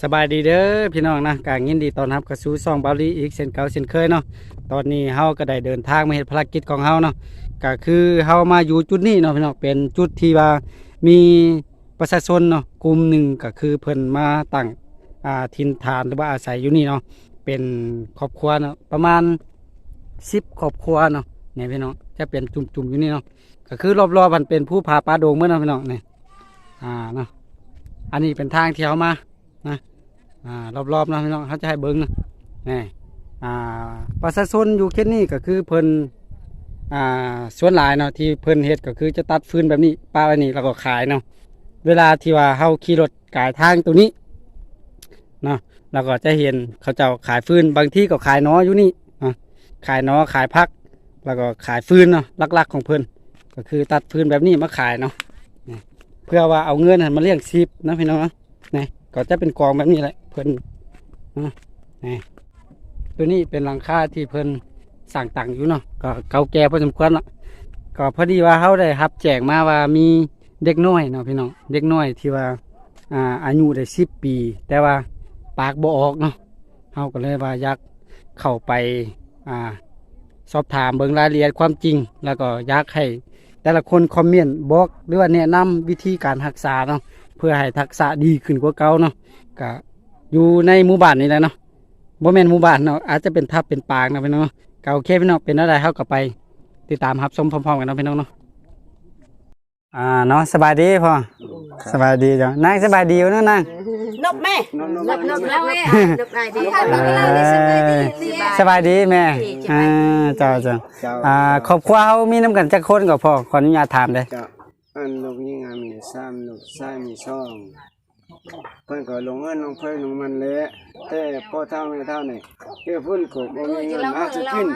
สบายดีเด้อพี่น้องนะกางยินดีต้อนรับเข้าสู่ซองบาลีอีกเช่นเก่าเช่นเคยเนาะตอนนี้เฮาก็ได้เดินทางมาเฮ็ดภารกิจของเฮาเนาะก็คือเฮามาอยู่จุดนี้เนาะพี่น้องเป็นจุดที่ว่ามีประชาชนเนาะกลุ่มหนึ่งก็คือเพิ่นมาตั้งอ่าถิ่นฐานหรือว่าอาศัยอยู่นี่เนาะเป็นครอบครัวเนาะประมาณ10ครอบครัวเนาะเนี่ยพี่น้องจะเป็นจุ่มๆอยู่นี่เนาะก็คือรอบๆมันเป็นผู้พาปลาโดงเมื่อเนาะพี่น้องเนี่ยอ่าเนาะอันนี้เป็นทางที่เฮามา อ่ารอบๆนะพี่น้องเขาจะให้เบิ้งนะนี่อ่าประชาชนอยู่เขตนี้ก็คือเพิ่นอ่าสวนหลายเนาะที่เพิ่นเฮ็ดก็คือจะตัดฟืนแบบนี้ป้าไว้นี่แล้วก็ขายเนาะเวลาที่ว่าเฮาขี่รถกายทางตัวนี้เนาะเราก็จะเห็นเขาเจ้าขายฟืนบางที่ก็ขายหนออยู่นี่นะขายหนอขายพัก แล้วก็ขายฟืนเนาะลักๆของเพิ่นก็คือตัดฟืนแบบนี้มาขายเนาะเพื่อว่าเอาเงินนั้นมาเลี้ยงชีพนะพี่น้องเนาะนี่ ก็จะเป็นกองแบบนี้แหละเพิ่นอะนี่ตัวนี้เป็นหลังคาที่เพิ่นสั่งตังอยู่เนาะก็เก่าแก่พอสมควรละก็พอดีว่าเขาได้รับแจ้งมาว่ามีเด็กน้อยเนาะพี่น้องเด็กน้อยที่ว่าอ่าอายุได้สิบปี แต่ว่าปากบ่ออกเนาะเขาก็เลยว่าอยากเข้าไปอ่าสอบถามเบิ่งรายละเอียดความจริง แล้วก็อยากให้แต่ละคนคอมเมนต์บอกหรือว่าแนะนำวิธีการรักษาเนาะ เพื่อให้ทักษะดีขึ้นกว่าเก่าเนาะก็อยู่ในหมู่บ้านนี่แหละเนาะบ่แม่นหมู่บ้านเนาะอาจจะเป็นทับเป็นปางนะพี่น้องเนาะก็โอเคพี่น้องเป็นอะไรเฮาก็ไป ติดตามรับชมพร้อมๆกันเนาะพี่น้องเนาะอ่าเนาะสบายดีพ่อสบายดีจ้ะนางสบายดีอยู่เนาะนางนกแม่นกนกนกนกแล้วแม่นกได้ดีสบายดีแม่อ่าจ้าจ้าเจ้าอ่าครอบครัวเฮามีนํกันจักคนก็พอขออนุญาตถามเด้อเจ้า อันลูกยิ่งงามมีสามลูกชายมีสองเพิ่นก็ลงเงินลงเพิ่นลงมันแหละแต่พ่อเท่าแม่เท่านี่เกี่ยวพุ่นกบบ่มีเงินหาสิกิน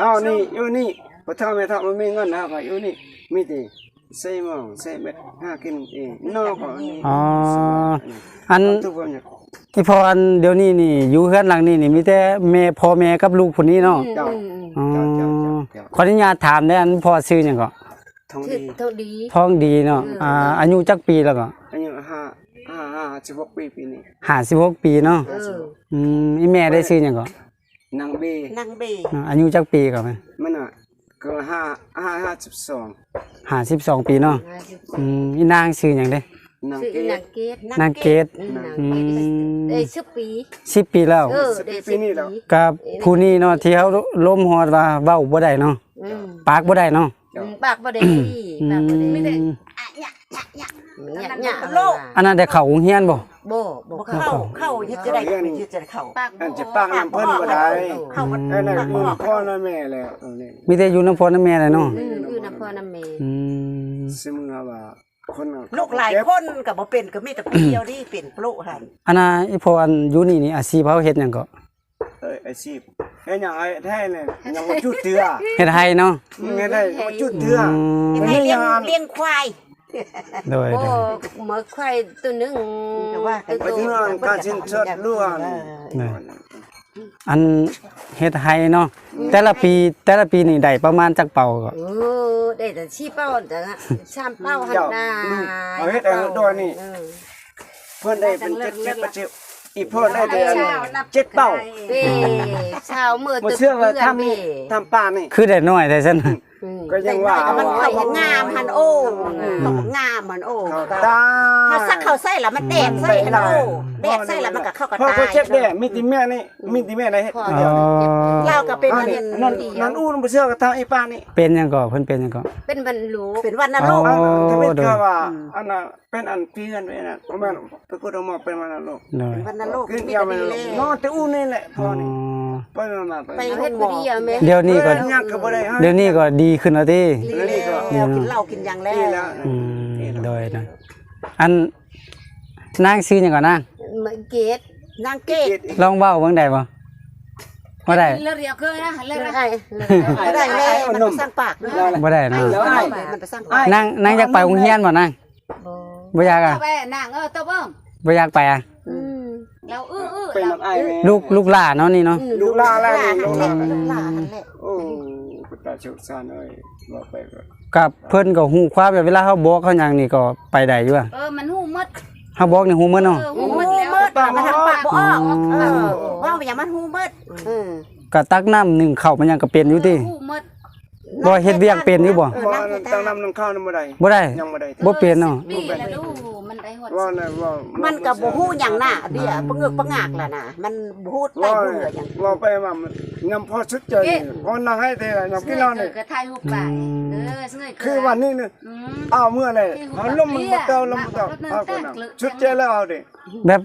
เฮานี่อยู่นี่พ่อเท่าแม่เท่าบ่มีเงินหาก็อยู่นี่มีแต่ใส่หม้อใส่เม็ดหากินเองนอกก็นี่อ๋ออันทุกคนเนี่ยที่พออันเดี๋ยวนี้นี่อยู่เฮือนหลังนี้นี่มีแต่แม่พ่อแม่กับลูกคนนี้เนาะอ๋อขออนุญาตถามได้อันพ่อชื่อหยังก็ ทองชื่อดีเท่าดี ท้องดีเนาะอ่าอายุจักปีแล้วก็อายุห้าห้าห้าสิบหกปีปีนี้56ปีเนาะเออ อืมอีแม่ได้ชื่อหยังก็นางเบนางเบเนาะอายุจักปีก็แม่มันอะก็ห้าห้าห้าสิบสอง52ปีเนาะอืมอีนางชื่อหยังเด้ นางชื่อเกนางดเกดนางเกดนางอืเกดมได้สิบปี10ปีแล้ว เออได้สิบปีกับผู้นี้เนาะที่เขาล้มฮอดว่าเว้าบ่ได้เนาะอืมปากบ่ได้เนาะปากบ่ได้อืปากบ่ได้ไม่ได้มเนี่ยเนี่ยโลกอันนั้นได้เข้าโรงเรียนบ่บ่บ่เข้าเข้ายึดจะได้ยึดจะได้เข้าปากอันจะปังน้ำเพิ่นบ่ได้เข้ามันไอ้นั่นมึงพ่อและแม่แล้วตรงนี้มีแต่อยู่นำพ่อนำแม่เลยเนาะอืมอยู่นำพ่อนำแม่อืมซึ่งมึงเอาว่าคนเอาลูกหลายคนก็บ่เป็นก็มีแต่ปีเดียวนี่เป็นปลุหันอันน่ะอีพออันอยู่นี่นี่อาชีพเขาเฮ็ดหยังก็ เอ้ยอาชีพเฮ็ดหยังไอ้แท้เนี่ยยังบ่จุดเถื่อเฮ็ดให้เนาะมึงเฮ็ดได้บ่จุดเถื่ออืมให้เลี้ยงเลี้ยงควายโดยโอ้โดยหมาควายตัวหนึงก็ว่ากันไปถึงว่าการสิ้นชดล้วนอันเฮ็ดให้เนาะแต่ละปีแต่ละปีนี่ได้ประมาณจักเป่าก็เออได้แต่ชี้เป้าแต่ละชามเป้าหันเจ้าหน้าเอาเฮ็ดเอาด้วยนี่เออเพิ่นได้เป็น7 7ประเจิบ อีพ่อได้แต่อันเจ็ดเป้าเอ้ชาวมือบ่ตึกเชื่อว่าทำเพื่นี่อนทำป้านี่คือได้น้อยแต่ซั่นอืม ก็ยังว่าก็มันเข้าของงามหันโอ้เข้าของงามหันโอ้เขาตา ถ้าสักเข้าใส่แล้วมันแดดใส่หันโอ้แดดใส่แล้วมันก็เข้ากับพ่อตาก็ยเจ็บแด่มีติแม่นี่มีติแม่ได้เฮ็ดพ่อตัวอ๋เดียวอเราก็เป็นอัอันนนี้นี้นั่นนั่นอู้บ่เชื่อกับทางไอ้ป้านี่เป็นหยังก็เพิ่นเป็นหยังก็เป็นบรรลุเป็นวันนรกอ๋อถ้าเป็นโดยก็ว่าอันน่ะเป็นอันเพียนไว้น่ะประมาณไปกดออกมาเป็นวันนั้นโลกโดยวันนรกขึ้นมียาวแต่ไปดีเลยเลยนอนแต่อู้นี่แหละพ่อ๋ออนี่ ไปนั่นน่ะไปไปเฮ็ดบ่ดีอะแม่เดี๋ยวนี้ก็เอ้ยยังก็บ่ได้ให้เดี๋ยวนี้ก็ดีขึ้นแล้วติดีแล้วกินเหล้ากินยางแล้นี่วแล้วอืมโดยนะอันนางชื่อหยังก่อนนางเหมือนเกตนางเกดลองเว้าเบิ่งได้บ่บ่ได้เลือดเรียวเคยนะเลือดไอ้ไม่ได้แล้วมันไปสร้างปากด้วยบ่ได้เนาะมันไปสร้างปากนางนางอยากไปโรงเรียนบ่นางบ่อยากอะไปนางเออตะเบิ่งบ่อยากไปอะอืมแล้วอื้ออื้อ เป็นน้ำอ้ายแม่ลูกลูกหลานเนาะนี่เนาะ ลูกลาแล้วหลานนี่หัลูนกแหลาละหลานหันแหละโอ้ปตาโชคซานเอ้ยบอกไปก็กับเพิ่นก็ฮู้ความแบบเวลาเฮาบอกเขาหยังนี่ก็ไปได้อยู่อะเออมันหูหมดเฮาบอกนี่ฮู้หมดเนาะเออหูโอ้หมดแล้วมืดมันทำบ่ออกอ๋อเออว่าอย่ามันฮู้เบิดอืมก็ตักน้ำหนึ่งเข้าวมันยังก็เป็นอยู่ติผู้หมด บ่เฮ็ดเวียกเป็นอยู่บ่เออบ่นั่งเฮ็ดตั้งน้ำน้ำข้าวน้ำบ่ได้บ่ได้ ยังบ่ได้บ่เป็นเนาะ ปีแล้วดูมันได้หดว่าน่ะว่ามัมันก็บ่ฮู้หยังน่ะเดี๋ยวปะเงึกปะงากล่ะน่ะมันบ่ฮู้ใต้ว่าฮู้เหลือหยังว่าไปว่ามันยังพอสุดใจพอนั่งให้แต่ยังกินนอนนี่ก็ถ่ายรูปไปเออสงยคือวันนี้นี่อืมอ้าวเมื่อไหร่เอาลมมันบ่เก่าลมบ่เก่าเอาคนน่ะสุดใจแล้วเอาดิแบบ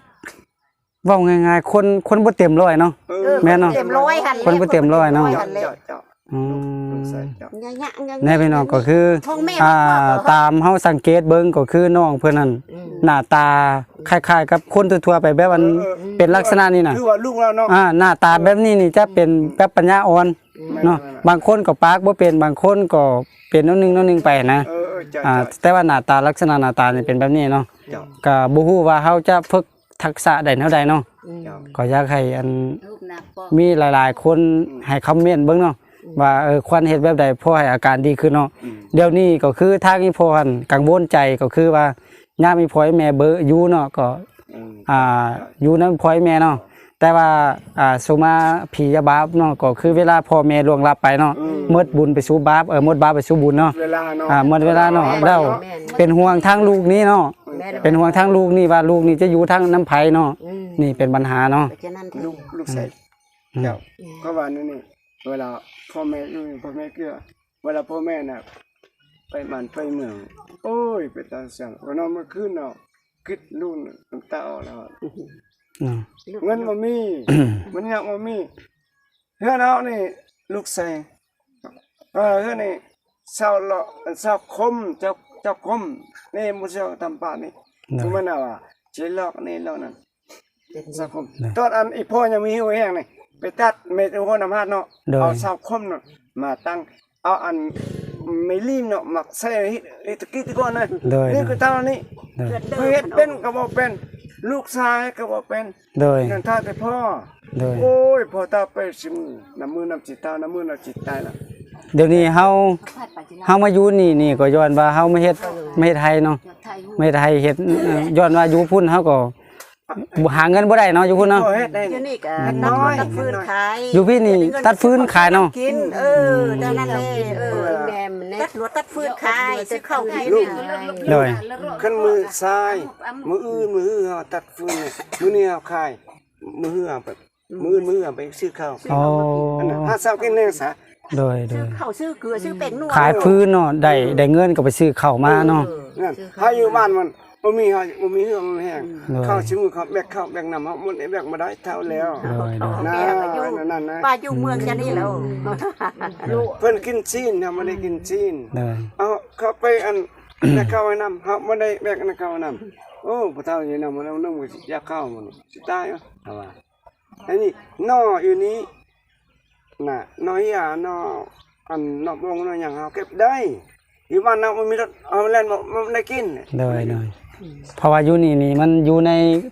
เว้าง่ายๆ คนคนบ่เต็มร้อยเนาะเอเออแม่นเนาะ เต็มร้อยหั่นคนบ่เต็มร้อยเนาะเจ้าหั่น แหละเจ้าเจ้าอืมใส่เจ้ายะยะยะ แน่พี่น้องก็คือท้องแม่อ่าบอกว่าตามเฮาสังเกตเบิ่งก็คือน้องเพิ่นนั่นอืม หน้าตาคล้ายๆกับคนทั่วๆไปแบบมันเป็นลักษณะนี้น่ะคือว่าลูกเราเนาะอ่าหน้าตาแบบนี้นี่จะเป็นแบบปัญญาอ่อนเนาะบางคนก็ปากบ่เป็นบางคนก็เป็นน้อยหนึงน้อยหนึงไปนะเออเออเจ้าอ่าเจ้าแต่ว่าหน้าตาลักษณะหน้าตานี่เป็นแบบนี้เนาะเจ้าก็บ่ฮู้ว่าเฮาจะฝึกทักษะใดแนวใดเนาะเจ้าก็อยากให้อันรูปหน้าปกมีหลายๆ คนให้คอมเมนต์เบิ่งเนาะ ว่าเออควรเฮ็ดแบบใดพอให้อาการดีขึ้นเนาะอืมเดี๋ยวนี้ก็คือทางอีพรกังวลใจก็คือว่ายามอีพอยแม่เบออยู่เนาะก็อืมอ่าอยู่นำพอยแม่เนาะแต่ว่าอ่าสุมาผียาบาปเนาะก็คือเวลาพ่อแม่ล่วงลับไปเนาะหมดบุญไปสู่บาปเออหมดบาปไปสู่บุญเนาะเวลาเนาะอ่าหมดเวลาเนาะแล้วเป็นห่วงทางลูกนี้เนาะแม่เป็นห่วงทางลูกนี่ว่าลูกนี่จะอยู่ทางน้ำไผเนาะอืมนี่เป็นปัญหาเนาะเพราะฉะนั้นลูกลูกใส่เจ้าก็ว่านี่นี่ เวลาพ่อแม่อยู่พ่อแม่เกลือเวลาพ่อแม่น่ะไปบ้านไปเมืองโอ้ยไปตาเสียงวันนั้นเมื่อคืนเนาะคิดลูกน่ะน้ำตาออกแล้วเนาะเงินบ่มีมันยังบ่มีเฮือนเฮานี่ลูกใส่เออเฮือนนี่เศร้าเลาะเศร้าคมเจ้าเจ้าคมนี่บ่เศร้าทำปานนี่เนาะคือมันน่ะว่าสิลอกนี่แล้วนั่นเศร้าคมตอนอันอีพ่อยังมีหิวแห้งนี่ ไปตัดเม็ดหัวน้ำฮาดเนาะโดย เอาเศร้าคมเนาะมาตั้งเอาอันไม่รีมเนาะมักใส่ไอ้ตะกี้ตะก่อนนะโดย นี่คือเท่านี้โดย เฮ็ดเป็นก็บ่เป็น ลูกชายก็บ่เป็นโดย นั่นท่าแต่พ่อ โดย โอ้ยพอตาไปสิมือน้ำมือน้ำจิตตาน้ำมือน้ำจิตตายละเดี๋ยวนี้เฮาพัดไปจิลาเฮามาอยู่นี่นี่ก็ย้อนว่าเฮามาเฮ็ดไม่เฮ็ดไทยเนาะอยากถ่ายรูปไม่ไทยเฮ็ดเอ่อย้อนว่าอยู่พุ่นเฮาก็บ่ หาเงินบ่ได้เนาะอยู่พุ่นเนาะก็เฮ็ดได้ อยู่นี่นี่ก็น้ตัดอย ตัดฟืนขายอยู่พี่นี่ตัดฟืนขายเนาะกิน เออเท่านั้นเลยเออแม่มันตัดหัวตัดฟืนขายซื้อข้าวกินโดยขึ้นมือซ้าย มืออื่นมืออื่นเอาตัดฟืนเนี่ยมือนี้เอาคาย มืออื่นเอาไปมืออื่นมืออื่นเอาไปซื้อข้าวอ๋ออันนั้นถ้าเศร้ากินแน่ซะโดยโดซื้อยข้าวซื้อเกลือซื้อเป็ดนัวขายฟืนเนาะได้ได้เงินก็ไปซื้อข้าวมาเนาะนั่นถ้าอยู่บ้านมัน บ่มีเฮาบ่มีเฮืองแห้งโดยข้าวชิมือเขาแบกข้าวแบกน้ำเฮามันแบกมาได้เท่าแล้วโดยโดยนะนั่นนะป้าอยู่เมืองจะนี่แล้วเพิ่นกินซีนเฮาบ่ได้กินซีนโดยเอาเข้าไปอันนักเข้าไว้นำเฮาบ่ได้แบกนักเข้าไว้นำโอ้บ่เท่าอยู่นำมันเอานำสิอยากเข้ามันสิตายเอาว่าอันนี้นออยู่นี้น่ะนอยาหนออันนอกบงนอหยังเฮาเก็บได้อยู่บ้านเรามันมีรถเอาแล่นบ่มันได้กินโดยโดย เพราะว่าอยู่นี่นี่มันอยู่ใน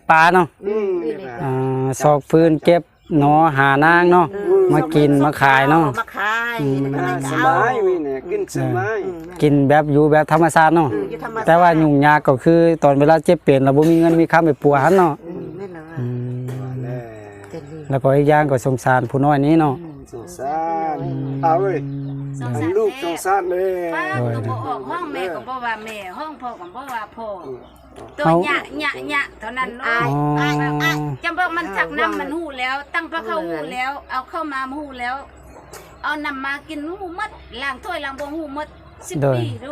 ป่าเนาะอืมนี่นะอ่าซอกฟืนเก็บหนอหานางเนาะมากินมาขายเนาะ มาขายอ่าสบายวิเนี่ยกินสบายกินแบบอยู่แบบธรรมชาติเนาะอยู่ธรรมชติ แต่ว่ายุ่งยากก็คือตอนเวลาเจ็บเป็นเราบ่มีเงินมีค้ำไปปัวหันเนาะอืมแม่นเลยอืมแน่เป็นดีแล้วก็อีกอย่างก็สงสารผู้น้อยนี้เนาะสงสารเอาเว้ย สงอันสารลูกสงสารเลยป้าก็บ่ออกห้องแม่ก็บ่ว่าแม่ ห้องพ่อก็บ่ว่าพ่อตัวเอาหยะหยะหยะเท่านั้นเนาะอ๋อจำบอกมันจักน้ำมันหูแล้ว ตั้งพระเข้าหูแล้ว เอาเข้ามาหูแล้ว เอานำมากินหูหมดล้างถ้วยล้างบงหูหมดสิบโดยปีดู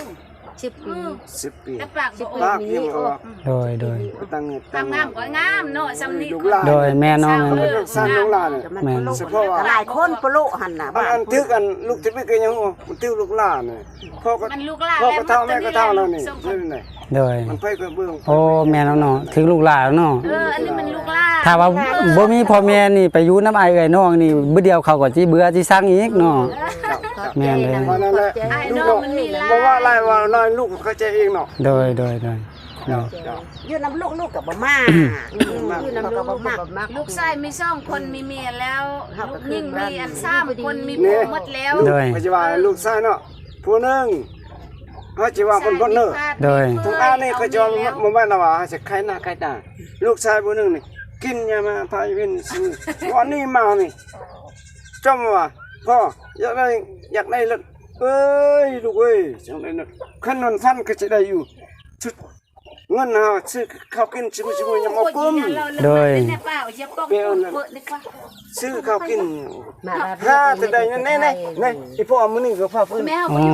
สิบอืปีอสิบปีแต่ปากบ่อปาอกกยังก็โดยโดยตั้งทำงามก็งามเนาะสำนีลูกหลานโดยแม่เนาะแม่เออสร้างลูกหลานเนี่ยมันแม่นปลุกเฉพาะว่าหลายคนปลุกหันน่ะอันอันทึกอันลูกที่ไม่เคยยังโอ้มันติ้วลูกหลานเนี่ยพ่อก็มันลูกหลานพ่อก็เท่าแม่ก็เท่าแล้วนี่ส่งผใช่ลไหมโดย มันไปกับเบื้องโอ้แม่เนาะเนาะถึงลูกหลานแล้วเนาะเอออันนี้มันลูกหลานถ้าว่าบ่มีพ่อแม่นี่ไปอยู่น้ำอายเอ้ยน้องนี่มื้อเดียวเขาก็สิเบื่อสิสั่งอีกเนาะ แม่นเลย เพราะนั่นแหละไอ้ลูกน้องเนาะมันมีหลานบอกว่าอะไรว่าน้อยลูกเข้าใจเองเนาะ โดยโดยโดยเนาะ อยู่น้ำลูกลูกกับบ่มาอยู่น้ำลูกกับบ่มาลูกชายมีสองคนมีเมียแล้วครับลูกหญิงมีอันสามคนมีนี่ผัวหมดแล้วลูกปัจจุบันลูกชายเนาะผู้หนึงเขาจะว่าคนคนเนอะโดย ทุกอันนี่เขาจะว่าบ่แม่นว่าจะใครหน้าใครตาลูกชายผู้หนึงนี่กินยามาพายวินซื้อวันนี้มานี่จำว่า พ่ออยากได้อยากได้รถเอ้ยลูกเอ้ยจังได้รถขันนนฟันก็จะได้อยู่ชุดเงินเฮาซื้อข้าวกินชิมชิมยังมาปุ้มโดยเนี่ยป้าเอาเย็บป้องเปิดนี่กว่าซื้อข้าวกินมาถ้าจะได้เงินแน่ๆนี่ไอ้พ่อมื้อนี้ก็พาฟื้นแม่เฮาอยู่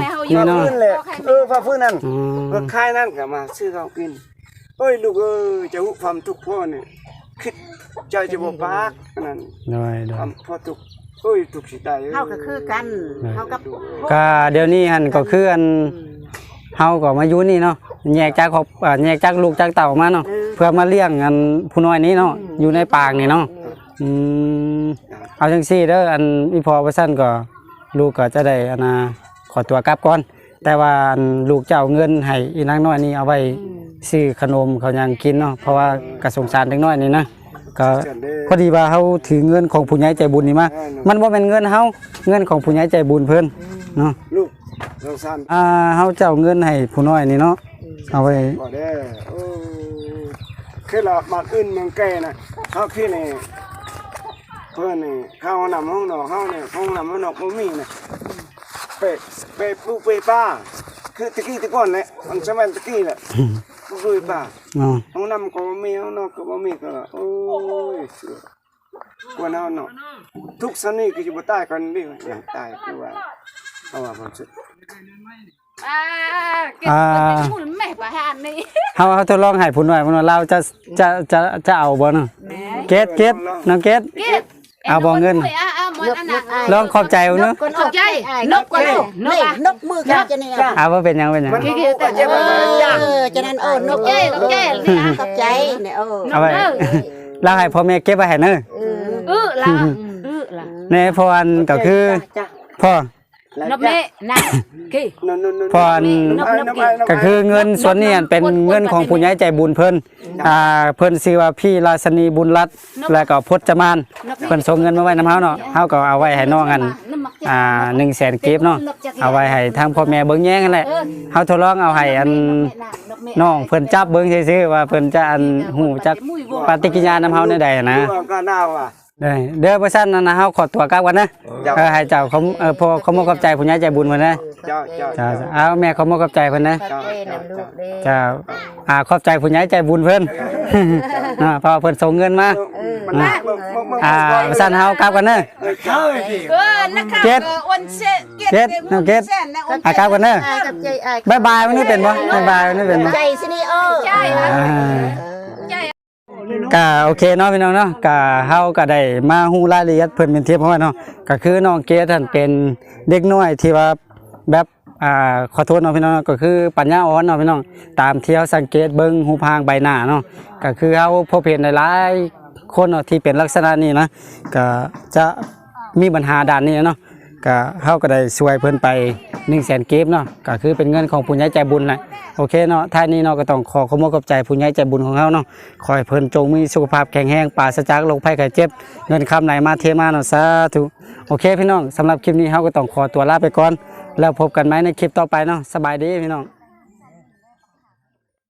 แม่เฮาอยู่พาฟื้นแหละเออพาฟื้นนั่นอืมก็คายนั่นก็มาซื้อข้าวกินเอ้ยลูกเอ้ยจะหุความทุกข์พ่อนี่คิดใจจะบ่ปากนั่นโดยโดควายมพ่อทุกข์ เอ้ยทุกข์สิตายเฮาก็คือกันเฮากับก็เดี๋ยวนี้หันก็คืออันเฮาก็มาอยู่นี่เนาะแยกจากครอบอ่าแยกจากลูกจากเต่ามาเนาะเพื่อมาเลี้ยงอันผู้น้อยนี้เนาะอยู่ในปางนี่เนาะอืมเอาจังซี่เด้ออันอีพอว่าซั่นก็ลูกก็จะได้อันน่ะขอตัวกลับก่อน แต่ว่าอันลูกจะเอาเงินให้อีนางน้อยนี่เอาไว้ซื้อขนมเขาวหยังกินเนาะเพราะว่ากระสงสารเด็กน้อยนี่นะ ก็จันเด้อพอดีว่าเฮาถือเงินของผู้ใหญ่ใจบุญนี่มามันบ่แม่นเงินเฮาเงินของผู้ใหญ่ใจบุญเพิ่นเนาะลูกสงสารอ่าเฮาเจ้าเงินให้ผู้น้อยนี่เนาะเอาไว้บ่ได้โอ้คือเราบ้านอื่นเมืองแก่น่ะเฮาคือนี่เพิ่นนี่เข้าห้องน้ำห้องนอกเฮานี่ห้องน้ำห้องนอกบ่มีน่ะไปไปปลูกไปป้าคือตะกี้ตะก่อนแหละมันสมัยตะกี้แหละ ปลูกไปป้าเนาะห้องน้ำก็บ่มีห้องนอกก็บ่มีก็โอ้ยเสือกวนเฮาเนาะทุกสนิก็สิบ่ตายกันดิอย่างตายคือว่าเอาว่าผมสิอ่าเก็บเป็นมูลแม่ประหารนี่เฮาเฮาทดลองให้ผู้น้อยผู้น้อยเราจะจะจะจะเอาบ่เนาะแม่เกตเกตน้องเกตเก็บ เอาบ่เงิน อะอะหมดอันนั้นลองขอบใจเอาเนาะขอบใจนกก็นกนกอะนกมือกันจะนี่เอาว่าเป็นหยังเป็นหยัง มันบ่รู้ว่าเจ็บอะไรจ้ะเออจะนั้นเออนกเจ้นกเจ้นี่อะขอบใจเนี่ยเออเอาไว้เราให้พ่อแม่เก็บไว้ให้เด้อเออล่ะเออล่ะ ในพรก็คือจ้ะพ่อ นกแม่นะกี่นั่นๆๆพรนกนกก็คือเงินส่วนนี้เป็นเงินของผู้ใหญ่ใจบุญเพิ่นอ่าเพิ่นชื่อว่าพี่ราชนีบุญรัตน์แล้วก็พจมานเพิ่นส่งเงินมาไว้นำเฮาเนาะเฮาก็เอาไว้ให้น้องอันอ่า100,000กีบเนาะเอาไว้ให้ทางพ่อแม่เบิ่งแย่งนั่นแหละเฮาทดลองเอาให้อันน้องเพิ่นจับเบิ่งซื่อๆว่าเพิ่นจะอันฮู้จักปฏิกิริยานำเฮาในใดนะ ดูก็น่าว่า ได้เด้อบ่ซั่นนั่นนะเฮาขอตัวกลับกันนะจ้ะเออให้เจ้าเขาเออพอเขามกับใจผู้ใหญ่ใจบุญเพิ่นนะเจ้าเจ้าจ้าเอาแม่เขามกับใจเพิ่นนะขอบใจนำลูกเด้จ้าอ่าขอบใจผู้ใหญ่ใจบุญเพิ่นอ่าเพอเพิ่นส่งเงินมามันน่ามึงมึงมึงอ่าสั่นเฮากลับกันเด้อเข้าดิเออนะคะเก็ตวันเสร็จเก็ตน้องเก็ตอ่ากลับกันเด้ออายกับใจอายบ๊ายบายวันนี้เป็นบ่บ๊ายบายวันนี้เป็นบ่ใจสินี่เออใช่ อ่าใช่ก็โอเคเนาะพี่น้องเนาะก็เฮาก็ได้มาฮู้รายละเอียดเพิ่นเป็นเทียบเพราะว่าเนาะก็คือน้องเกดท่านเป็นเด็กน้อยที่ว่าแบบอ่าขอโทษเนาะพี่น้องเนาะก็คือปัญญาอ่อนเนาะพี่น้องตามเที่เฮาสังเกตเบิ่งหูพางใบหน้าเนาะก็คือเฮาพบเห็นหลายๆคนเนาะที่เป็นลักษณะนี้นะก็จะมีปัญหาด้านนี้เนาะก็เฮาก็ได้ช่วยเพิ่นไป100,000เก็บเนาะก็คือเป็นเงินของผู้ใหญ่ใจบุญแหละ โอเคเนาะท่านนี้เนาะก็ต้องขอขอบคุณขอบใจผู้ใหญ่ใจบุญของเขาเนาะคอยเพิ่นจงมีสุขภาพแข็งแรงปราศจากโรคภัยไข้เจ็บ เงินคำไหลมาเทมาเนาะสาธุโอเคพี่น้องสำหรับคลิปนี้เขาก็ต้องขอตัวลาไปก่อน แล้วพบกันไหมในคลิปต่อไปเนาะสบายดีพี่น้อง